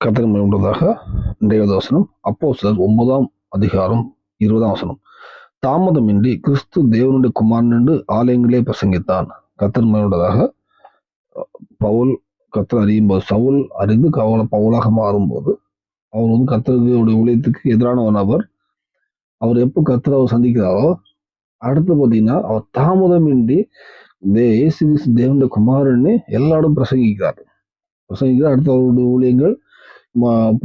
கத்தனை உண்டதாக இன்றைய வசனம் அப்போ சிலர் ஒன்பதாம் அதிகாரம் இருபதாம் வசனம். தாமதமின்றி கிறிஸ்து தேவனுடைய குமாரன் என்று ஆலயங்களே பிரசங்கித்தான். கத்தர் மேலுள்ளதாக பவுல் கத்தர் அறியும் போது சவுல் அறிந்து கவல பவுலாக மாறும்போது அவர் வந்து கத்தருடைய ஊழியத்துக்கு எதிரான ஒரு நபர் அவர் எப்போ கத்தரை அவர் சந்திக்கிறாரோ அடுத்து பார்த்தீங்கன்னா அவர் தாமதமின்றி தே இயேசு கிறிஸ்து தேவனுடைய குமாரன்னு எல்லாரும் பிரசங்கிக்கிறார் பிரசங்கிக்கிறார் அடுத்த அவருடைய ஊழியங்கள் ம-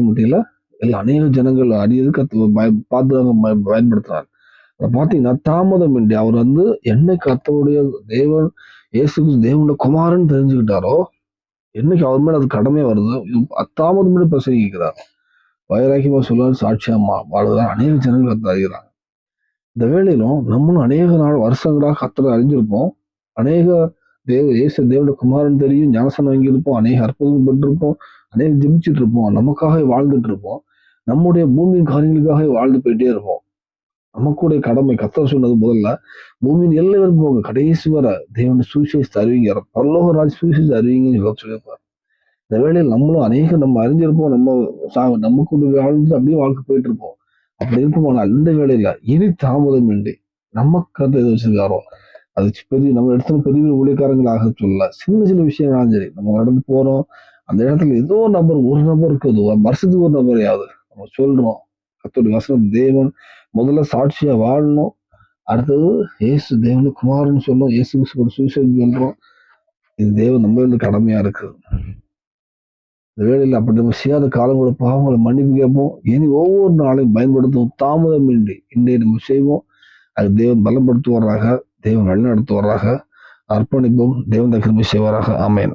மத்தியில் எல்லா அநேக ஜனங்கள் அறியது கத்து பய பயன்படுத்துறாங்க. அதை பார்த்தீங்கன்னா தாமதமின்றி அவர் வந்து என்னை அத்தனுடைய தேவன் இயேசு தேவனுடைய குமாரன் தெரிஞ்சுக்கிட்டாரோ என்னைக்கு அவர் மேலே அது கடமை வருது அத்தாமதமின்றி பிரசங்கிக்கிறார். வைராக்கியமா சொல்ல சாட்சியமா வாழ்கிறார் அநேக ஜனங்கள் கத்து அறிகிறாங்க. இந்த வேளையிலும் நம்மளும் அநேக நாள் வருஷங்களாக கத்தரை அறிஞ்சிருப்போம். அநேக தேவ இயேசு தேவோட குமாரன் தெரியும் ஞானசனம் வாங்கியிருப்போம் அநேக அற்புதம் பெற்றிருப்போம் அநேக ஜெபிச்சுட்டு இருப்போம் நமக்காக வாழ்ந்துட்டு இருப்போம் நம்முடைய பூமியின் காரியங்களுக்காக வாழ்ந்து போயிட்டே இருப்போம். நமக்குடைய கடமை கத்தர் சொன்னது முதல்ல பூமியின் எல்லை வரைக்கும் போங்க. கடைசி வர தேவனுடைய சுவிசேஷத்தை அறிவிங்க. பரலோக ராஜ் சுவிசேஷத்தை அறிவிங்கன்னு சொல்லியிருப்பார். இந்த வேலையில் நம்மளும் அநேக நம்ம அறிஞ்சிருப்போம் நம்ம சா- நமக்கு வாழ்ந்து அப்படியே வாழ்க்கை போயிட்டு இருப்போம் அப்படி இருக்குமானால் அந்த வேலையில இனி தாமதம் இன்றி நம்ம கருத்தை எது வச்சிருக்காரோ அது பெரிய நம்ம இடத்துல பெரிய ஊழியக்காரங்களாக சொல்ல சின்ன சின்ன விஷயங்களாலும் சரி நம்ம ஒரு இடத்துக்கு போறோம். அந்த இடத்துல ஏதோ ஒரு நபர் ஒரு நபர் அது ஒரு வருஷத்துக்கு ஒரு நபரையாவது நம்ம சொல்றோம் கத்தோடைய வசனம் தேவன் முதல்ல சாட்சியா வாழணும். அடுத்தது இயேசு தேவனு குமார்னு சொல்லும் ஏசு கிறிஸ்துவோட சுவிசேஷம் சொல்றோம். இது தேவன் நம்ம வந்து கடமையா இருக்குது. இந்த வேலையில் அப்படி நம்ம செய்யாத காலங்களோட பாவங்களை மன்னிப்பு கேட்போம். இனி ஒவ்வொரு நாளையும் பயன்படுத்தும் தாமதமின்றி இன்றைய நம்ம செய்வோம். அது தேவன் பலப்படுத்துவாராக. தெய்வம் வழிநடத்துவாராக. அர்ப்பணிப்போம். தேவன் கிருபை செய்வாராக ஆமேன்.